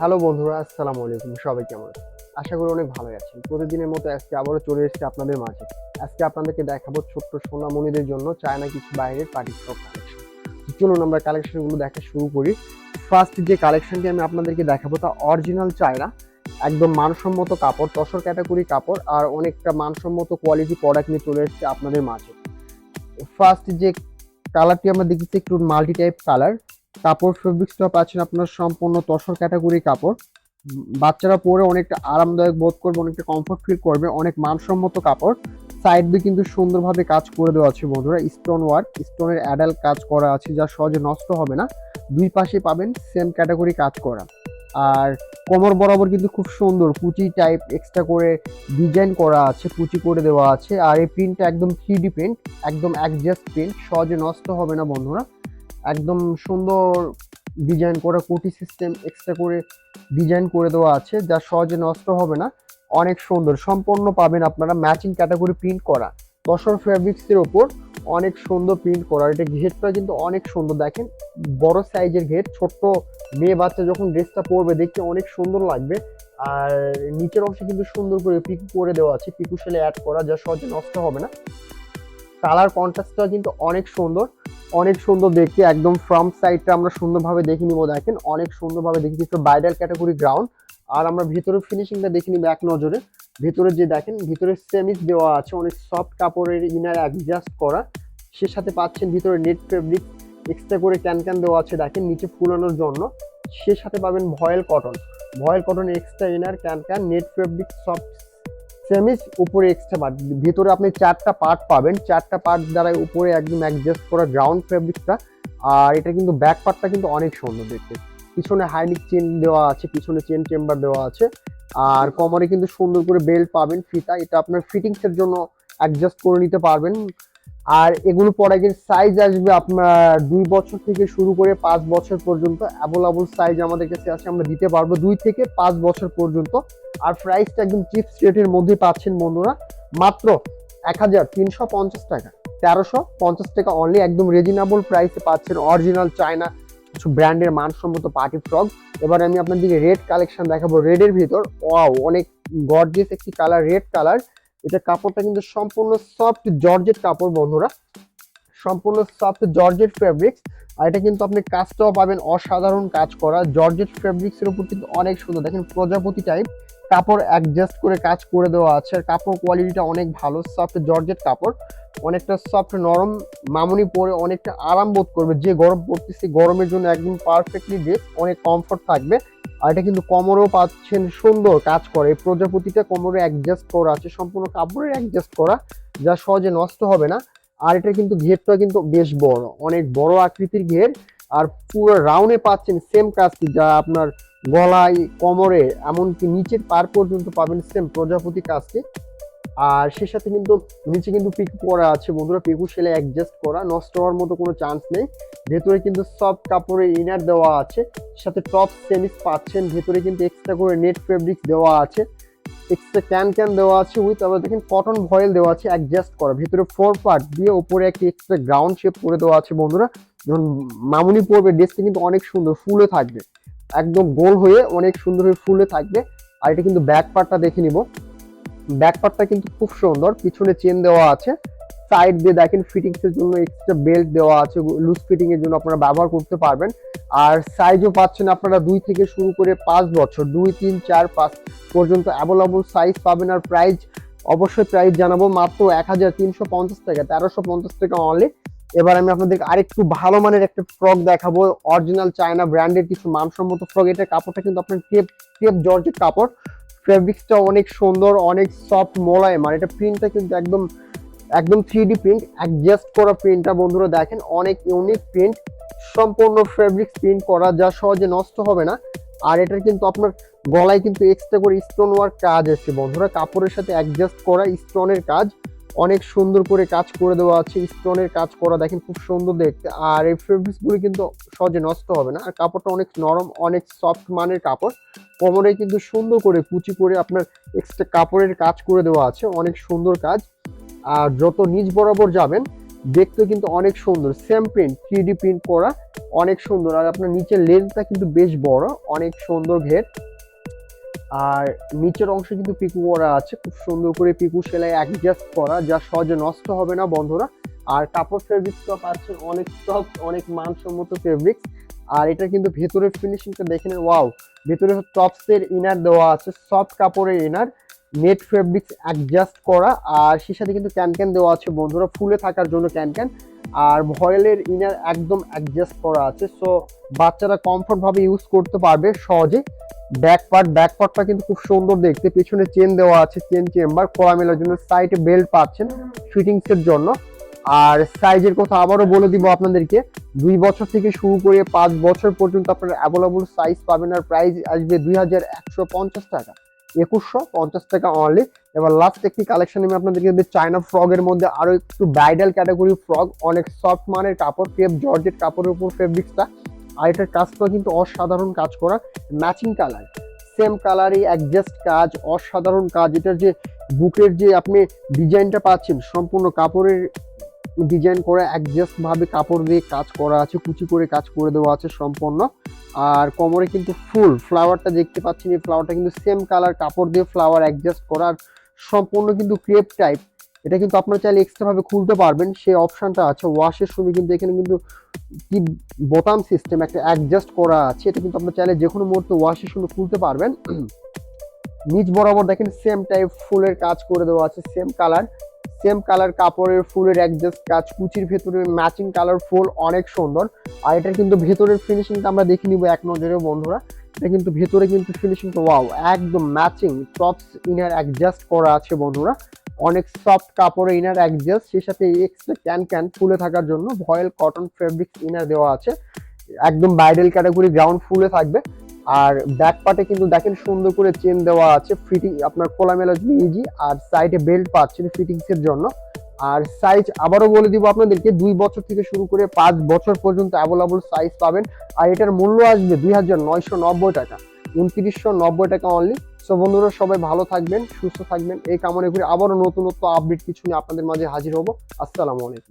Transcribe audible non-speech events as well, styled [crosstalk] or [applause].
Hello বন্ধুরা, আসসালামু আলাইকুম, সবাই কেমন আশা করি অনেক ভালো আছেন। প্রতিদিনের মতো আজকে আবারও চলে এসেছি আপনাদের মাঝে। আজকে আপনাদেরকে দেখাবো ছোট্ট সোনামণিদের জন্য চায়না কিছু বাইরের পার্টি ফ্রক কালেকশন চলুন আমরা কালেকশনগুলো দেখা শুরু করি। ফার্স্ট যে কালেকশনটি আমি আপনাদেরকে দেখাবো, তা অরিজিনাল চায়না, একদম মানসম্মত কাপড়, তসর ক্যাটাগরি কাপড়, আর অনেকটা মানসম্মত কোয়ালিটি প্রোডাক্ট নিয়ে চলে এসেছে আপনাদের মাঝে। ফার্স্ট যে কালারটি আমরা দেখেছি একটু মাল্টি টাইপ কালার কাপড় ফেব্রিক্সটা পাচ্ছেন আপনার সম্পূর্ণ তসর ক্যাটাগরি কাপড়। বাচ্চারা পরে অনেকটা আরামদায়ক বোধ করবে, অনেকটা কমফর্ট ফিল করবে, অনেক মানসম্মত কাপড়। সাইড দিয়ে কিন্তু সুন্দরভাবে কাজ করে দেওয়া আছে বন্ধুরা স্টোন ওয়ার্ক স্টোনের অ্যাডাল কাজ করা আছে, যা সহজে নষ্ট হবে না। দুই পাশে পাবেন সেম ক্যাটাগরি কাজ করা। আর কোমর বরাবর কিন্তু খুব সুন্দর, কুচি টাইপ এক্সট্রা করে ডিজাইন করা আছে, কুচি করে দেওয়া আছে। আর এই প্রিন্টটা একদম থ্রি প্রিন্ট একদম অ্যাডজাস্ট প্রিন্ট সহজে নষ্ট হবে না বন্ধুরা। একদম সুন্দর ডিজাইন করা কুটি সিস্টেম এক্সট্রা করে ডিজাইন করে দেওয়া আছে, যা সহজে নষ্ট হবে না। অনেক সুন্দর। সম্পূর্ণ পাবেন আপনারা ম্যাচিং ক্যাটাগরি প্রিন্ট করা। দশর ফ্যাব্রিক্সের ওপর অনেক সুন্দর প্রিন্ট করা। এটা ঘেরটা কিন্তু অনেক সুন্দর। দেখেন, বড় সাইজের ঘের, ছোট্ট মেয়ে বাচ্চা যখন ড্রেসটা পরবে, দেখতে অনেক সুন্দর লাগবে। আর নিচের অংশে কিন্তু সুন্দর করে পিকু করে দেওয়া আছে। পিকু সেলে অ্যাড করা, যা সহজে নষ্ট হবে না। কালার কন্ট্রাস্টটা কিন্তু অনেক সুন্দর। অনেক সুন্দর দেখতে, একদম ফ্রন্ট সাইডটা আমরা সুন্দরভাবে দেখে নিব, দেখেন। অনেক সুন্দরভাবে দেখে দিচ্ছে বাইডাল ক্যাটাগরি গ্রাউন্ড আর আমরা ভিতরের ফিনিশিংটা দেখে নিব এক নজরে। ভিতরে যে দেখেন, ভিতরে সেমিস দেওয়া আছে, অনেক সফট কাপড়ের ইনার অ্যাডজাস্ট করা। সে সাথে পাচ্ছেন ভিতরে নেট ফেব্রিক এক্সট্রা করে ক্যান ক্যান দেওয়া আছে, দেখেন, নিচে ফুলানোর জন্য। সে সাথে পাবেন voile cotton voile cotton extra inner can can net fabric soft সেমিস, উপরে এক্সট্রা পার্ট ভিতরে আপনি চারটা পার্ট পাবেন। চারটা পার্ট দ্বারা উপরে একদম অ্যাডজাস্ট করা গ্রাউন্ড ফেব্রিকটা আর এটা কিন্তু ব্যাক পার্টটা কিন্তু অনেক সুন্দর দেখতে। পিছনে হাইলিক চেন দেওয়া আছে, পিছনে চেন চেম্বার দেওয়া আছে। আর কমারে কিন্তু সুন্দর করে বেল্ট পাবেন, ফিতা। এটা আপনার ফিটিংসের জন্য অ্যাডজাস্ট করে নিতে পারবেন। আর এগুলো পরে গিয়ে সাইজ আসবে আপনার দুই বছর থেকে শুরু করে পাঁচ বছর পর্যন্ত অ্যাভেলেবল সাইজ আমাদের কাছে আছে, আমরা দিতে পারব দুই থেকে পাঁচ বছর পর্যন্ত। আর প্রাইসটা একদম চিপস রেটের মধ্যে পাচ্ছেন বন্ধুরা। মাত্র এক হাজার তিনশো পঞ্চাশ টাকা, তেরোশো পঞ্চাশ টাকা অনলি একদম রিজনেবল প্রাইসে পাচ্ছেন অরিজিনাল চায়না কিছু ব্র্যান্ডের মানসম্মত পার্টি ফ্রক এবার আমি আপনাদেরকে রেড কালেকশন দেখাবো। রেডের ভিতর ওয়াও অনেক গর্জিয়াস একটি কালার রেড কালার এটা কাপড়টা কিন্তু সম্পূর্ণ সফট জর্জেট কাপড় বন্ধুরা। সম্পূর্ণ সফট জর্জেট ফেব্রিক্স আর এটা কিন্তু আপনি কাজটাও পাবেন, অসাধারণ কাজ করা। জর্জেট ফেব্রিক্স এর উপর কিন্তু অনেক সুন্দর। দেখেন প্রজাপতি টাইপ কাপড় অ্যাডজাস্ট করে কাজ করে দেওয়া আছে। আর কাপড় কোয়ালিটিটা অনেক ভালো সফট জর্জেট কাপড়। অনেকটা সফট নরম, মামুনি পরে অনেকটা আরাম বোধ করবে। যে গরম পড়তেছে, গরমের জন্য একদম পারফেক্টলি ড্রেস অনেক কমফর্ট থাকবে। আর এটা কিন্তু কোমরও পাচ্ছেন সুন্দর কাজ করে। এই প্রজাপতিটা কোমরে অ্যাডজাস্ট করা আছে, সম্পূর্ণ কাপড়ের অ্যাডজাস্ট করা, যা সহজে নষ্ট হবে না। আর এটা কিন্তু ঘেরটা কিন্তু বেশ বড়, অনেক বড় আকৃতির ঘের। আর পুরো রাউন্ডে পাচ্ছেন সেম কাজটি, যা আপনার গলায়, কোমরে, এমনকি নিচের পার পর্যন্ত পাবেন সেম প্রজাপতি কাজটি। আর সে সাথে কিন্তু নিচে কিন্তু পিক করা আছে, বন্ধুরা। পিকু সেলে অ্যাডজাস্ট করা, নষ্ট হওয়ার মতো কোনো চান্স নেই। ভেতরে কিন্তু সব কাপড়ের ইনার দেওয়া আছে। সাথে টপ সেমিস পাচ্ছেন। ভেতরে কিন্তু এক্সট্রা করে নেট ফেব্রিক দেওয়া আছে। এক্সট্রা ক্যান ক্যান দেওয়া আছে উইথ আবার দেখেন কটন ভয়েল দেওয়া আছে অ্যাডজাস্ট করা। ভিতরে ফোর পার্ট দিয়ে ওপরে একটি এক্সট্রা গ্রাউন্ড শেপ করে দেওয়া আছে, বন্ধুরা। যখন মামুনি পরবে ড্রেসটা কিন্তু অনেক সুন্দর, ফুলে থাকবে। একদম গোল হয়ে অনেক সুন্দর হয়ে ফুলে থাকবে। আর এটা কিন্তু ব্যাক পার্টটা দেখে নিব। ব্যাক পার্টটা কিন্তু খুব সুন্দর, পিছনে চেন দেওয়া আছে। সাইড দিয়ে দেখেন ফিটিংস এর জন্য এক্সট্রা বেল্ট দেওয়া আছে লুজ ফিটিং এর জন্য আপনারা ব্যবহার করতে পারবেন। আর সাইজও পাচ্ছেন আপনারা দুই থেকে শুরু করে পাঁচ বছর, দুই, তিন, চার, পাঁচ পর্যন্ত অ্যাভেলেবল সাইজ পাবেন। আর প্রাইস অবশ্যই প্রাইস জানাব মাত্র এক হাজার তিনশো পঞ্চাশ টাকা, তেরোশো পঞ্চাশ টাকা অনলি এবার আমি আপনাদেরকে আরেকটু ভালো মানের একটা ফ্রক দেখাবো অরিজিনাল চায়না ব্র্যান্ডের কিছু মানসম্মত ফ্রক এটা কাপড়টা কিন্তু আপনার টেপ টেপ জর্জের কাপড়। ফেব্রিক্সটা অনেক সুন্দর, অনেক সফট মোলায়েম। আর এটা প্রিন্টটা কিন্তু একদম একদম থ্রি ডি প্রিন্ট অ্যাডজাস্ট করা প্রিন্টটা বন্ধুরা দেখেন, অনেক ইউনিক প্রিন্ট সম্পূর্ণ ফেব্রিক্স প্রিন্ট করা যা সহজে নষ্ট হবে না। আর এটার কিন্তু আপনার গলায় কিন্তু এক্সট্রা করে স্টোন ওয়ার্ক কাজ আছে বন্ধুরা। কাপড়ের সাথে অ্যাডজাস্ট করা স্টোনের কাজ। অনেক সুন্দর করে কাজ করে দেওয়া আছে, স্টোনের কাজ করা দেখেন খুব সুন্দর দেখতে। আর এই ফেব্রিক্সগুলো কিন্তু সহজে নষ্ট হবে না। আর কাপড়টা অনেক নরম, অনেক সফট মানের কাপড়। কোমরে কিন্তু সুন্দর করে কুচি করে আপনার এক্সট্রা কাপড়ের কাজ করে দেওয়া আছে, অনেক সুন্দর কাজ। আর যত নিচ বরাবর যাবেন, দেখতে কিন্তু অনেক সুন্দর। Same print three D print করা অনেক সুন্দর। আর আপনার নিচের লেন্থটা কিন্তু বেশ বড়, অনেক সুন্দর ঘের। আর নিচের অংশে কিন্তু পিকু করা আছে, খুব সুন্দর করে পিকু সেলাই অ্যাডজাস্ট করা, যা সহজে নষ্ট হবে না বন্ধুরা। আর কাপড় ফেব্রিক্সটা আছে, অনেক সফট অনেক মানসম্মত ফেব্রিক্স আর এটা কিন্তু ভেতরের ফিনিশিংটা দেখে নেন ওয়াও ভেতরে টপসের ইনার দেওয়া আছে সফট কাপড়ের ইনার নেট ফেব্রিক্স অ্যাডজাস্ট করা। আর সে সাথে কিন্তু ক্যান ক্যান দেওয়া আছে বন্ধুরা, ফুলে থাকার জন্য ক্যান ক্যান আর ভয়েলের ইনার একদম অ্যাডজাস্ট করা আছে সো বাচ্চারা কমফোর্ট ভাবে ইউজ করতে পারবে সহজে। ব্যাক পার্ট ব্যাক পার্টটা কিন্তু খুব সুন্দর দেখতে। পেছনে চেন দেওয়া আছে চেন চেম্বার খোলা মেলার জন্য সাইডে বেল্ট পাচ্ছেন ফিটিংস এর জন্য। আর সাইজের কথা আবারও বলে দিব আপনাদেরকে। দুই বছর থেকে শুরু করে পাঁচ বছর পর্যন্ত আপনারা অ্যাভেলেবল সাইজ পাবেন আর প্রাইস আসবে দুই হাজার একশো পঞ্চাশ টাকা। একুশশো পঞ্চাশ টাকা অনলি এবার লাস্ট একটি কালেকশন আমি আপনাদেরকে চায়না ফ্রগের মধ্যে আরও একটু ব্রাইডাল ক্যাটাগরি ফ্রগ অনেক সফট মানের কাপড় ক্রেপ জর্জেট কাপড়ের উপর ফেব্রিক্সটা আর এটার কাজটা কিন্তু অসাধারণ কাজ করা ম্যাচিং কালার সেম কালারই অ্যাডজাস্ট কাজ, অসাধারণ কাজ। এটার যে বুকের যে আপনি ডিজাইনটা পাচ্ছেন, সম্পূর্ণ কাপড়ের ডিজাইন করা অ্যাডজাস্ট ভাবে কাপড় দিয়ে কাজ করা আছে, কুচি করে কাজ করে দেওয়া আছে সম্পূর্ণ। আর কোমরে কিন্তু ফুল ফ্লাওয়ারটা দেখতে পাচ্ছেন, এই ফ্লাওয়ারটা কিন্তু সেম কালার কাপড় দিয়ে ফ্লাওয়ার অ্যাডজাস্ট করা। আর সম্পূর্ণ কিন্তু ক্রেপ টাইপ এটা কিন্তু আপনারা চাইলে এক্সট্রা ভাবে খুলতে পারবেন, সেই অপশনটা আছে। ওয়াশের সময় কিন্তু এখানে কিন্তু কি বোতাম সিস্টেম একটা অ্যাডজাস্ট করা আছে, এটা কিন্তু আপনারা চাইলে যে কোনো মুহূর্তে ওয়াশের সময় খুলতে পারবেন। [clears throat] নিচ বরাবর দেখেন সেম টাইপ ফুলের কাজ করে দেওয়া আছে সেম কালার সেম কালার কাপড়ের ফুলের অ্যাডজাস্ট কাজ, কুচির ভেতরে ম্যাচিং কালার ফুল অনেক সুন্দর। আর এটার কিন্তু ভেতরের ফিনিশিংটা আমরা দেখে নিব এক নজরে বন্ধুরা। এটা কিন্তু ভেতরে কিন্তু ফিনিশিংটা ওয়াও একদম ম্যাচিং টপস ইনার অ্যাডজাস্ট করা আছে বন্ধুরা। অনেক সফট কাপড়ে ইনার অ্যাডজাস্ট সেই সাথে এক্সট্রা ক্যান ক্যান ফুলে থাকার জন্য ভয়েল কটন ফেব্রিক ইনার দেওয়া আছে। একদম ব্রাইডাল ক্যাটাগরি গ্রাউন্ড ফুলে থাকবে। আর ব্যাক পার্টে কিন্তু দেখেন সুন্দর করে চেন দেওয়া আছে ফিটিং আপনার খোলামেলা ইজি আর সাইডে বেল্ট পাচ্ছেন ফিটিংস এর জন্য। আর সাইজ আবারও বলে দিব আপনাদেরকে, দুই বছর থেকে শুরু করে পাঁচ বছর পর্যন্ত অ্যাভেলেবল সাইজ পাবেন। আর এটার মূল্য আসবে দুই হাজার নয়শো নব্বই টাকা, উনত্রিশশো নব্বই টাকা অনলি সো বন্ধুরা, সবাই ভালো থাকবেন, সুস্থ থাকবেন। এই কামনা করে আবারও নতুনত্ব আপডেট কিছু নিয়ে আপনাদের মাঝে হাজির হব। আসসালামু আলাইকুম।